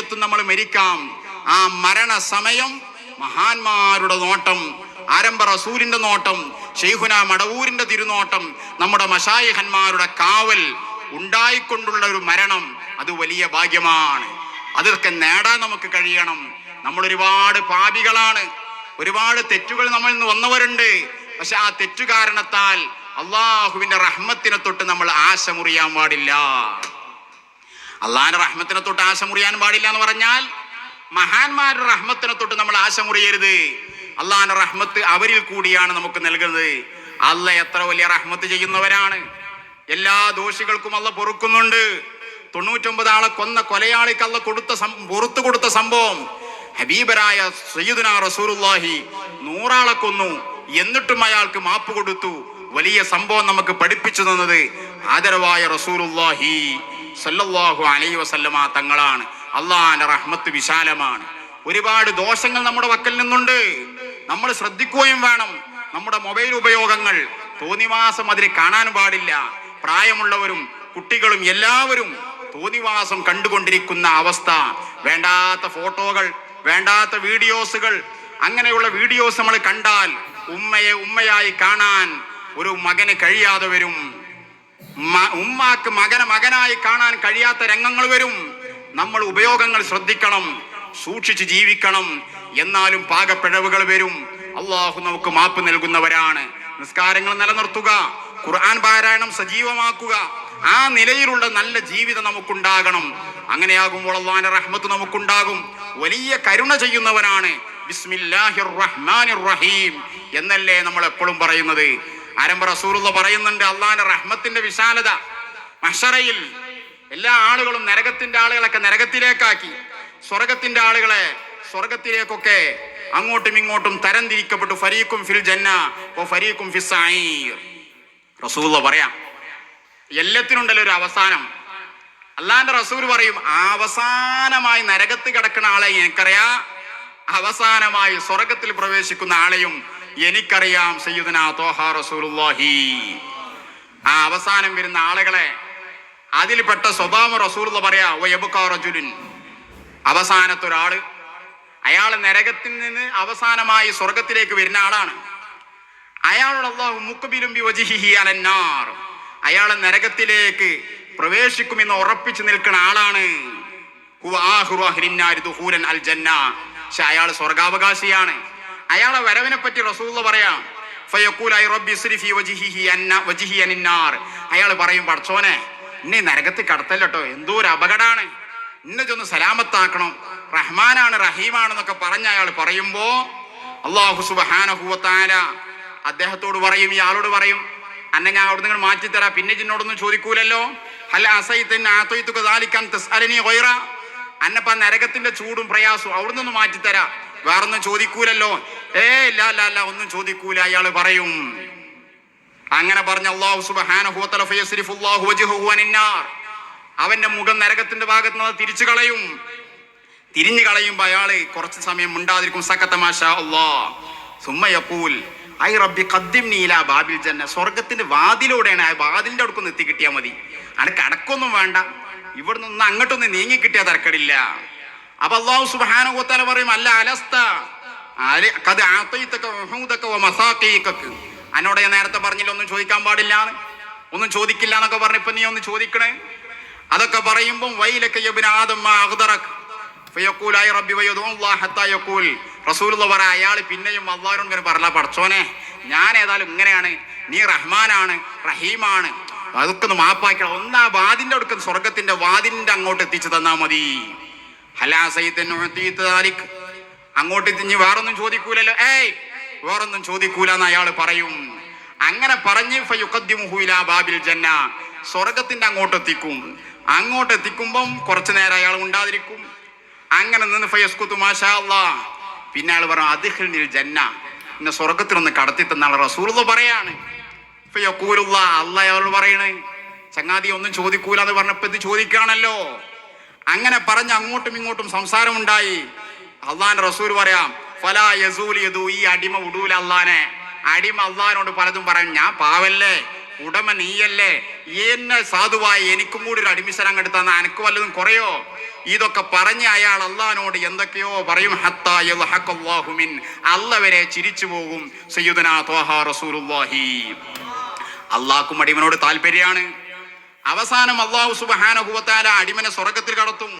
സമയത്തും നമ്മൾ മരിക്കാം. ആ മരണ സമയം മഹാന്മാരുടെ നോട്ടം ആരംഭ റസൂലിന്റെ നോട്ടം ഷെയ്ഖുന മടവൂരിന്റെ തിരുനോട്ടം നമ്മുടെ മഷായിഹന്മാരുടെ കാവൽ ഉണ്ടായിക്കൊണ്ടുള്ള ഒരു മരണം അത് വലിയ ഭാഗ്യമാണ്. അതൊക്കെ നേടാൻ നമുക്ക് കഴിയണം. നമ്മൾ ഒരുപാട് പാപികളാണ്. ഒരുപാട് തെറ്റുകൾ നമ്മളിൽ നിന്ന് വന്നവരുണ്ട്. പക്ഷെ ആ തെറ്റു കാരണത്താൽ അള്ളാഹുവിന്റെ റഹ്മത്തിനെ തൊട്ട് നമ്മൾ ആശ മുറിയാൻ പാടില്ല. അള്ളാഹിന്റെ റഹ്മത്തിനെ തൊട്ട് ആശ മുറിയാൻ പാടില്ല എന്ന് പറഞ്ഞാൽ മഹാന്മാരുടെ റഹ്മത്തിനെ തൊട്ട് നമ്മൾ ആശ മുറിയരുത്. അള്ളാഹിന്റെ റഹ്മത്ത് അവരിൽ കൂടിയാണ് നമുക്ക് നൽകുന്നത്. അല്ല എത്ര വലിയ റഹ്മത്ത് ചെയ്യുന്നവരാണ്. എല്ലാ ദോഷികൾക്കും അല്ല പൊറുക്കുന്നുണ്ട്. തൊണ്ണൂറ്റൊമ്പത് ആളെ കൊന്ന കൊലയാളിക്ക് അല്ല കൊടുത്ത പുറത്തു കൊടുത്ത സംഭവം ഹബീബരായ സയ്യിദുന റസൂലുള്ളാഹി നൂറാളെ കൊന്നു. എന്നിട്ടും അയാൾക്ക് മാപ്പ് കൊടുത്തു. വലിയ സംഭവം നമുക്ക് പഠിപ്പിച്ചു തന്നത് ആദരവായ റസൂലുള്ളാഹി. സല്ലല്ലാഹു അലൈ വസല്ലമ തങ്ങളാണ്. അള്ളാഹാന്റെ റഹ്മത്ത് വിശാലമാണ്. ഒരുപാട് ദോഷങ്ങൾ നമ്മുടെ വക്കൽ നിന്നുണ്ട്. നമ്മൾ ശ്രദ്ധിക്കുകയും വേണം. നമ്മുടെ മൊബൈൽ ഉപയോഗങ്ങൾ തോന്നിവാസം അതിന് കാണാൻ പാടില്ല. പ്രായമുള്ളവരും കുട്ടികളും എല്ലാവരും തോന്നിവാസം കണ്ടുകൊണ്ടിരിക്കുന്ന അവസ്ഥ. വേണ്ടാത്ത ഫോട്ടോകൾ വേണ്ടാത്ത വീഡിയോസുകൾ. അങ്ങനെയുള്ള വീഡിയോസ് നമ്മൾ കണ്ടാൽ ഉമ്മയെ ഉമ്മയായി കാണാൻ ഒരു മകന് കഴിയാതെ വരും. ഉമ്മാക്ക് മകനെ മകനായി കാണാൻ കഴിയാത്ത രംഗങ്ങൾ വരും. നമ്മൾ ഉപയോഗങ്ങൾ ശ്രദ്ധിക്കണം സൂക്ഷിച്ച് ജീവിക്കണം എന്നാലും പാകപ്പിഴവുകൾ വരും. അള്ളാഹു നമുക്ക് മാപ്പ് നൽകുന്നവരാണ്. നിസ്കാരങ്ങൾ നിലനിർത്തുക ഖുർആൻ പാരായണം സജീവമാക്കുക. ആ നിലയിലുള്ള നല്ല ജീവിതം നമുക്കുണ്ടാകണം. അങ്ങനെയാകുമ്പോൾ അള്ളാഹിന്റെ റഹ്മത്ത് നമുക്കുണ്ടാകും. വലിയ കരുണ ചെയ്യുന്നവനാണ്. ബിസ്മില്ലാഹിർ റഹ്മാനിർ റഹീം എന്നല്ലേ നമ്മൾ എപ്പോഴും പറയുന്നത്. ആരംഭ റസൂലുള്ള പറയുന്നുണ്ട് അള്ളാഹിന്റെ റഹ്മത്തിന്റെ വിശാലത. മഷറയിൽ എല്ലാ ആളുകളും നരകത്തിന്റെ ആളുകളൊക്കെ നരകത്തിലേക്കാക്കി. സ്വർഗത്തിന്റെ ആളുകളെ സ്വർഗത്തിലേക്കൊക്കെ അങ്ങോട്ടും ഇങ്ങോട്ടും തരംതിരിക്കപ്പെട്ടു. ഫരീഖും ഫിൽ ജന്ന ഓ ഫരീഖും ഫിസ്സായീർ റസൂലുള്ള പറയാം എല്ലാത്തിനുണ്ടല്ലോ ഒരു അവസാനം. അള്ളാന്റെ റസൂൽ പറയും അവസാനമായി നരകത്ത് കിടക്കുന്ന ആളെ എനിക്കറിയാം. അവസാനമായി സ്വർഗത്തിൽ പ്രവേശിക്കുന്ന ആളെയും എനിക്കറിയാം സയ്യിദന ആ അവസാനം വരുന്ന ആളുകളെ അതിൽപ്പെട്ട സ്വഭാവം റസൂൽ പറയാ വയബുക്കാ റജുലിൻ. അവസാനത്തെ ഒരാൾ അയാൾ നരകത്തിൽ നിന്ന് അവസാനമായി സ്വർഗത്തിലേക്ക് വരുന്ന ആളാണ്. അയാളോട് അലന്നാർ അയാൾ നരകത്തിലേക്ക് പ്രവേശിക്കുമെന്ന് ഉറപ്പിച്ചു നിൽക്കുന്ന ആളാണ്. അയാൾ സ്വർഗാവകാശിയാണ്. അയാളെ വരവിനെ പറ്റി റസൂള്ള പറയാം. അയാൾ പറയും പടച്ചോനെ ഇന്നെ നരകത്തിൽ കടത്തല്ലോ എന്തോ ഒരു അപകടമാണ് ഇന്നെ ചൊന്ന് സലാമത്താക്കണം. റഹ്മാനാണ് റഹീമാണെന്നൊക്കെ പറഞ്ഞ അയാൾ പറയുമ്പോ അള്ളാഹു സുബഹാനഹുവത്താല അദ്ദേഹത്തോട് പറയും ഇയാളോട് പറയും അന്നെ ഞാൻ അവിടെ നിങ്ങൾ മാറ്റിത്തരാ. പിന്നെ ചിന്നോടൊന്നും ചോദിക്കൂലല്ലോ? അല്ല ഗൈറ. അന്നപ്പ നരകത്തിന്റെ ചൂടും പ്രയാസവും അവിടെ നിന്ന് മാറ്റിത്തരാ. വേറൊന്നും ചോദിക്കൂലല്ലോ? ഏ ഇല്ല അല്ല അല്ല ഒന്നും ചോദിക്കൂല. അയാൾ പറയും അങ്ങനെ പറഞ്ഞ അള്ളാഹു അനിന്നാർ. അവന്റെ മുഖം നരകത്തിന്റെ ഭാഗത്ത് നിന്ന് തിരിച്ചു കളയും. തിരിഞ്ഞു കളയുമ്പോ അയാൾ കുറച്ച് സമയം ഉണ്ടാതിരിക്കും സക്കത്തമാഷ അള്ളാ സുമ്മയപ്പൂൽ ഐ റബ്ബി നീല ബാബിൽ ജന്ന. സ്വർഗത്തിന്റെ വാതിലൂടെയാണ് ആ വാതിലിന്റെ അടുക്കൊന്ന് എത്തി കിട്ടിയാൽ മതി. അനക്ക് അടക്കൊന്നും വേണ്ട. ഇവിടുന്ന് ഒന്ന് അങ്ങോട്ടൊന്ന് നീങ്ങി കിട്ടിയാൽ തരക്കടില്ല. അപ്പൊ അള്ളാഹു സുബാനുഗോത്താല പറയും അല്ല അലസ്ത. ആര്? എന്നോട് ഞാൻ നേരത്തെ പറഞ്ഞില്ല ഒന്നും ചോദിക്കാൻ പാടില്ല ഒന്നും ചോദിക്കില്ല എന്നൊക്കെ പറഞ്ഞപ്പോ നീ ഒന്ന് ചോദിക്കണേ. അതൊക്കെ പറയുമ്പം വൈലൊക്കെ അയാൾ പിന്നെയും അള്ളാരും ഇങ്ങനെ പറഞ്ഞ പടച്ചോനെ ഞാൻ ഏതായാലും ഇങ്ങനെയാണ്. നീ റഹ്മാനാണ് റഹീമാണ്. അതൊക്കെ ഒന്ന് മാപ്പാക്കണം ഒന്നാ വാതിന്റെ അടുക്കുന്ന സ്വർഗത്തിന്റെ വാതിന്റെ അങ്ങോട്ട് എത്തിച്ചു തന്നാ മതി. ഹലാ. അങ്ങോട്ട് തിഞ്ഞ് വേറൊന്നും ചോദിക്കൂലല്ലോ. ഏയ് വേറൊന്നും ചോദിക്കൂല എന്ന് അയാൾ പറയും. അങ്ങനെ പറഞ്ഞ് ബാബിൽ ജന്ന. സ്വർഗത്തിന്റെ അങ്ങോട്ട് എത്തിക്കും. അങ്ങോട്ട് എത്തിക്കുമ്പം കുറച്ചു നേരം അയാൾ ഉണ്ടാതിരിക്കും അങ്ങനെ നിന്ന് ഫയസ്കുത്തു മാഷാ പിന്നെ അയാൾ പറഞ്ഞു അതിഹിൽ ജന്ന. എന്നെ സ്വർഗത്തിലൊന്ന് കടത്തി തന്നാൾ റസൂലുള്ള പറയാണ്. അല്ല അയാളോട് പറയണേ ചങ്ങാതി ഒന്നും ചോദിക്കൂല എന്ന് പറഞ്ഞപ്പോ ഇത് ചോദിക്കുകയാണല്ലോ. അങ്ങനെ പറഞ്ഞ് അങ്ങോട്ടും ഇങ്ങോട്ടും സംസാരമുണ്ടായി. അള്ളാന്റെ റസൂൽ പറയാം ഫലാ യദു ഈ അടിമ ഉടൂല അള്ളാനെ അടിമ അള്ളഹാനോട് പലതും പറയും ഞാൻ പാവല്ലേ ഉടമ നീയല്ലേ എന്നെ സാധുവായി എനിക്കും കൂടി ഒരു അഡ്മിഷൻ അങ്ങോട്ട് തന്ന എനിക്ക് വല്ലതും കുറയോ? ഇതൊക്കെ പറഞ്ഞ് അയാൾ അള്ളഹാനോട് എന്തൊക്കെയോ പറയും ഹത്താ യദ്ഹഖല്ലാഹു മിൻ. അള്ള വരെ ചിരിച്ചു പോകും സയ്യിദുനാ അള്ളാഹ്ക്കും അടിമനോട് താല്പര്യമാണ്. അവസാനം അള്ളാഹു സുബഹാനഹുവത്താല അടിമനെ സ്വർഗത്തിൽ കടത്തും.